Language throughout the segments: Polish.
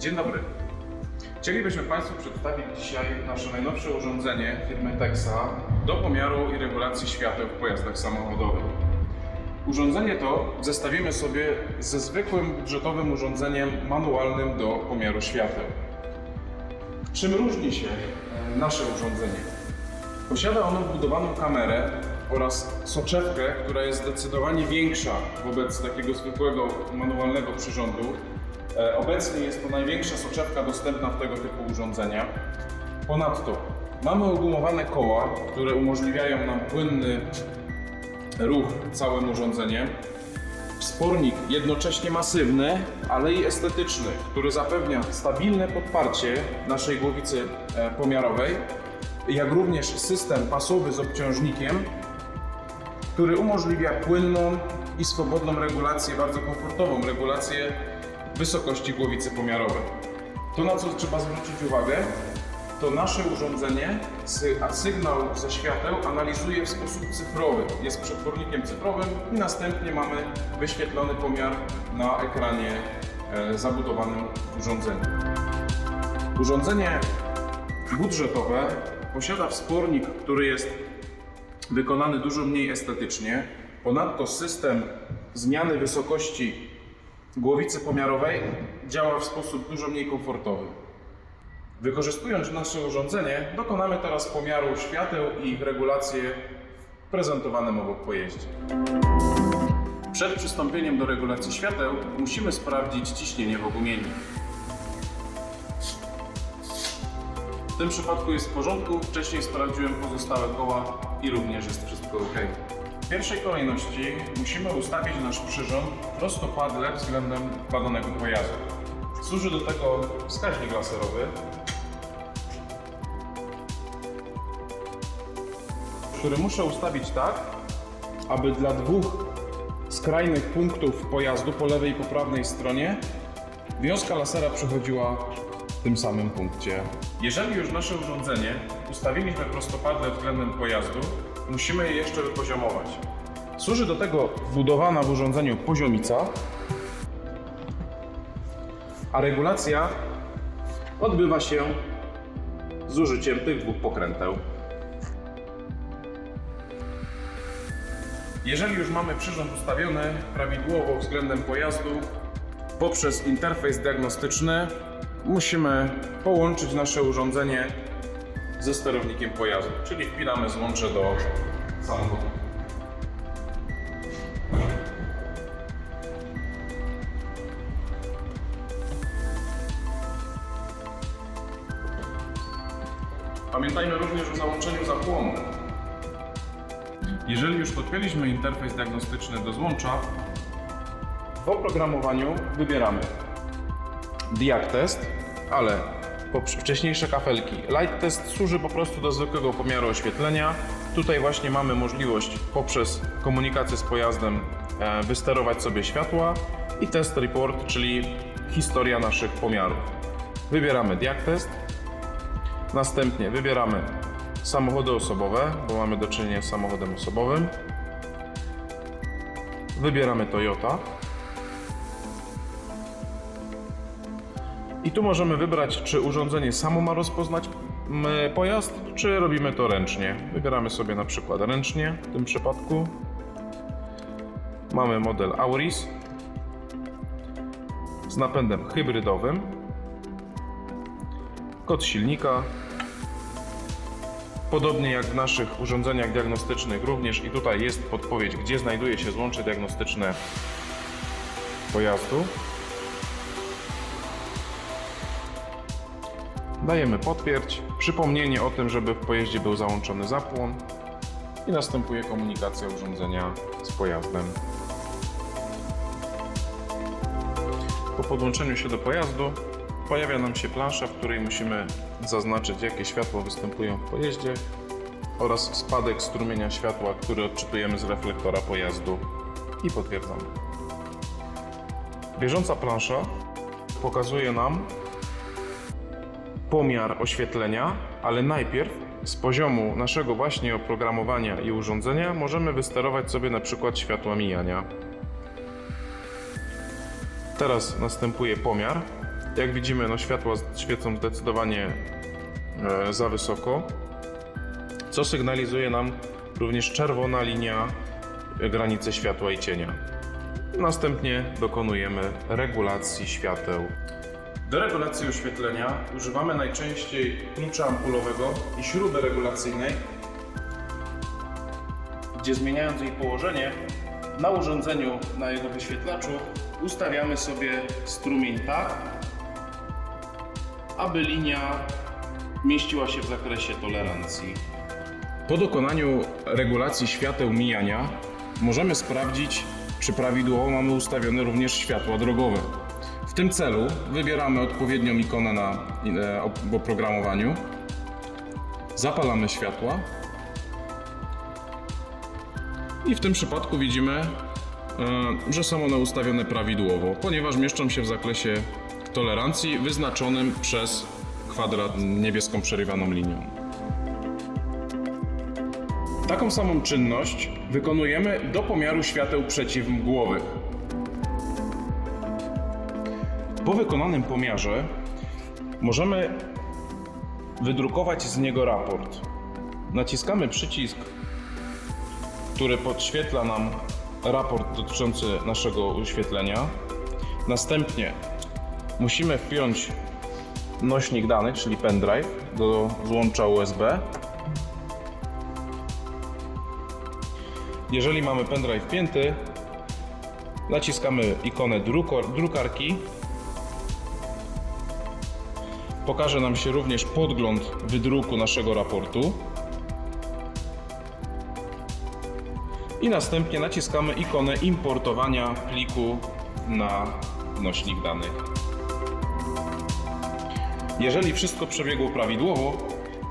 Dzień dobry. Chcielibyśmy Państwu przedstawić dzisiaj nasze najnowsze urządzenie firmy Texa do pomiaru i regulacji świateł w pojazdach samochodowych. Urządzenie to zestawimy sobie ze zwykłym budżetowym urządzeniem manualnym do pomiaru świateł. Czym różni się e, nasze urządzenie? Posiada ono wbudowaną kamerę oraz soczewkę, która jest zdecydowanie większa wobec takiego zwykłego manualnego przyrządu. E, Obecnie jest to największa soczewka dostępna w tego typu urządzenia. Ponadto mamy ogumowane koła, które umożliwiają nam płynny ruch całym urządzeniem. Wspornik jednocześnie masywny, ale i estetyczny, który zapewnia stabilne podparcie naszej głowicy e, pomiarowej, jak również system pasowy z obciążnikiem, który umożliwia płynną i swobodną regulację, bardzo komfortową regulację wysokości głowicy pomiarowej. To, na co trzeba zwrócić uwagę, to nasze urządzenie sygnał ze świateł analizuje w sposób cyfrowy. Jest przetwornikiem cyfrowym i następnie mamy wyświetlony pomiar na ekranie e, zabudowanym w urządzeniu. Urządzenie budżetowe posiada wspornik, który jest wykonany dużo mniej estetycznie. Ponadto system zmiany wysokości głowicy pomiarowej działa w sposób dużo mniej komfortowy. Wykorzystując nasze urządzenie, dokonamy teraz pomiaru świateł i ich regulację w prezentowanym obok pojeździe. Przed przystąpieniem do regulacji świateł musimy sprawdzić ciśnienie w ogumieniu. W tym przypadku jest w porządku, wcześniej sprawdziłem pozostałe koła i również jest wszystko ok. Pierwszej kolejności musimy ustawić nasz przyrząd prostopadle względem badanego pojazdu. Służy do tego wskaźnik laserowy, który muszę ustawić tak, aby dla dwóch skrajnych punktów pojazdu po lewej i po prawej stronie wiązka lasera przechodziła w tym samym punkcie. Jeżeli już nasze urządzenie ustawiliśmy prostopadle względem pojazdu, musimy je jeszcze wypoziomować. Służy do tego wbudowana w urządzeniu poziomica, a regulacja odbywa się z użyciem tych dwóch pokręteł. Jeżeli już mamy przyrząd ustawiony prawidłowo względem pojazdu, poprzez interfejs diagnostyczny musimy połączyć nasze urządzenie ze sterownikiem pojazdu, czyli wpinamy złącze do samochodu. Pamiętajmy również o załączeniu zapłonu. Jeżeli już podpięliśmy interfejs diagnostyczny do złącza, w oprogramowaniu wybieramy Diag Test, ale wcześniejsze kafelki. Light Test służy po prostu do zwykłego pomiaru oświetlenia. Tutaj właśnie mamy możliwość poprzez komunikację z pojazdem e, wysterować sobie światła i Test Report, czyli historia naszych pomiarów. Wybieramy Diag Test, następnie wybieramy samochody osobowe, bo mamy do czynienia z samochodem osobowym. Wybieramy Toyota. I tu możemy wybrać, czy urządzenie samo ma rozpoznać pojazd, czy robimy to ręcznie. Wybieramy sobie na przykład ręcznie w tym przypadku. Mamy model Auris z napędem hybrydowym. Kod silnika. Podobnie jak w naszych urządzeniach diagnostycznych, również i tutaj jest podpowiedź, gdzie znajduje się złącze diagnostyczne pojazdu. Dajemy potwierdź, przypomnienie o tym, żeby w pojeździe był załączony zapłon i następuje komunikacja urządzenia z pojazdem. Po podłączeniu się do pojazdu pojawia nam się plansza, w której musimy zaznaczyć jakie światła występują w pojeździe oraz spadek strumienia światła, który odczytujemy z reflektora pojazdu i potwierdzamy. Bieżąca plansza pokazuje nam pomiar oświetlenia, ale najpierw z poziomu naszego właśnie oprogramowania i urządzenia możemy wysterować sobie na przykład światła mijania. Teraz następuje pomiar Jak widzimy, no światła świecą zdecydowanie e, za wysoko, co sygnalizuje nam również czerwona linia e, granicy światła i cienia. Następnie dokonujemy regulacji świateł. Do regulacji oświetlenia używamy najczęściej klucza ampulowego i śruby regulacyjnej, gdzie zmieniając jej położenie na urządzeniu, na jego wyświetlaczu, ustawiamy sobie strumień tak, aby linia mieściła się w zakresie tolerancji. Po dokonaniu regulacji świateł mijania możemy sprawdzić, czy prawidłowo mamy ustawione również światła drogowe. W tym celu wybieramy odpowiednią ikonę na e, oprogramowaniu, zapalamy światła i w tym przypadku widzimy, e, że są one ustawione prawidłowo, ponieważ mieszczą się w zakresie tolerancji wyznaczonym przez kwadrat niebieską przerywaną linią. Taką samą czynność wykonujemy do pomiaru świateł przeciwmgłowych. Po wykonanym pomiarze możemy wydrukować z niego raport. Naciskamy przycisk, który podświetla nam raport dotyczący naszego oświetlenia. Następnie musimy wpiąć nośnik danych, czyli pendrive, do złącza USB. Jeżeli mamy pendrive wpięty, naciskamy ikonę drukarki. Pokaże nam się również podgląd wydruku naszego raportu. I następnie naciskamy ikonę importowania pliku na nośnik danych. Jeżeli wszystko przebiegło prawidłowo,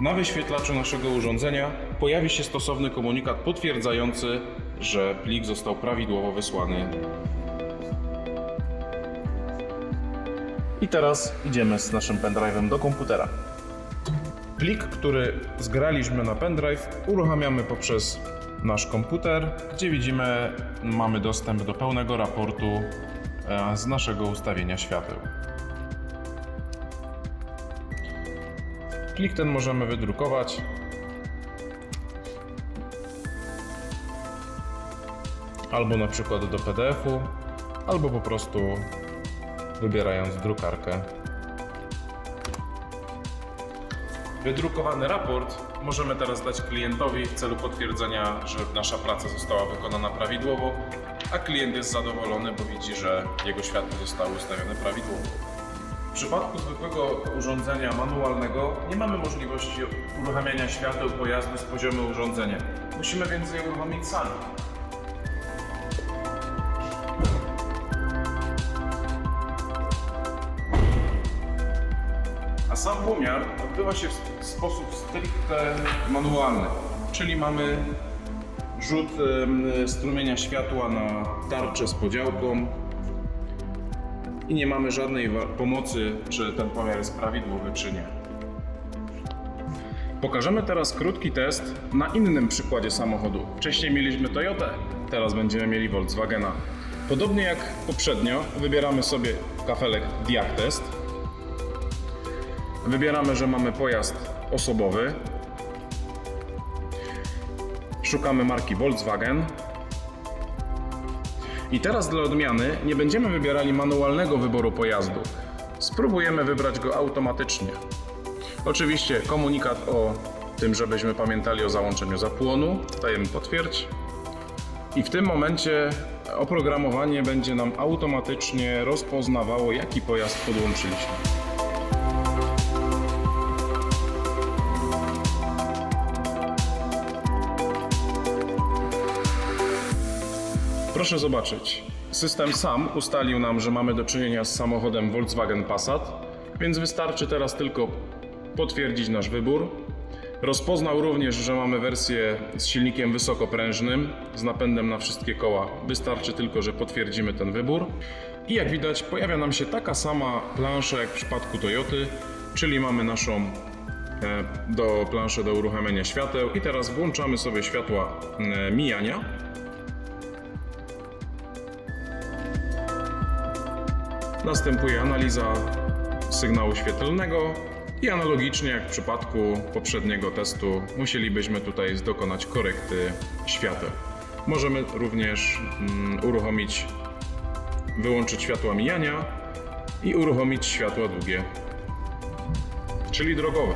na wyświetlaczu naszego urządzenia pojawi się stosowny komunikat potwierdzający, że plik został prawidłowo wysłany. I teraz idziemy z naszym pendrive'em do komputera. Plik, który zgraliśmy na pendrive, uruchamiamy poprzez nasz komputer, gdzie widzimy, mamy dostęp do pełnego raportu e, z naszego ustawienia świateł. Plik ten możemy wydrukować. Albo na przykład do PDF-u, albo po prostu wybierając drukarkę. Wydrukowany raport możemy teraz dać klientowi w celu potwierdzenia, że nasza praca została wykonana prawidłowo, a klient jest zadowolony, bo widzi, że jego światło zostało ustawione prawidłowo. W przypadku zwykłego urządzenia manualnego nie mamy możliwości uruchamiania świateł pojazdu z poziomu urządzenia. Musimy więc je uruchomić sami. Sam pomiar odbywa się w sposób stricte manualny, czyli mamy rzut strumienia światła na tarczę z podziałką, i nie mamy żadnej pomocy, czy ten pomiar jest prawidłowy, czy nie. Pokażemy teraz krótki test na innym przykładzie samochodu. Wcześniej mieliśmy Toyotę, teraz będziemy mieli Volkswagena. Podobnie jak poprzednio, wybieramy sobie kafelek Diag Test. Wybieramy, że mamy pojazd osobowy. Szukamy marki Volkswagen. I teraz dla odmiany nie będziemy wybierali manualnego wyboru pojazdu. Spróbujemy wybrać go automatycznie. Oczywiście komunikat o tym, żebyśmy pamiętali o załączeniu zapłonu, dajemy potwierdź. I w tym momencie oprogramowanie będzie nam automatycznie rozpoznawało, jaki pojazd podłączyliśmy. Proszę zobaczyć. System sam ustalił nam, że mamy do czynienia z samochodem Volkswagen Passat, więc wystarczy teraz tylko potwierdzić nasz wybór. Rozpoznał również, że mamy wersję z silnikiem wysokoprężnym, z napędem na wszystkie koła. Wystarczy tylko, że potwierdzimy ten wybór. I jak widać, pojawia nam się taka sama plansza jak w przypadku Toyoty, czyli mamy naszą e, do planszę do uruchamiania świateł i teraz włączamy sobie światła e, mijania. Następuje analiza sygnału świetlnego i analogicznie jak w przypadku poprzedniego testu musielibyśmy tutaj dokonać korekty świateł. Możemy również mm, uruchomić, wyłączyć światła mijania i uruchomić światła długie, czyli drogowe.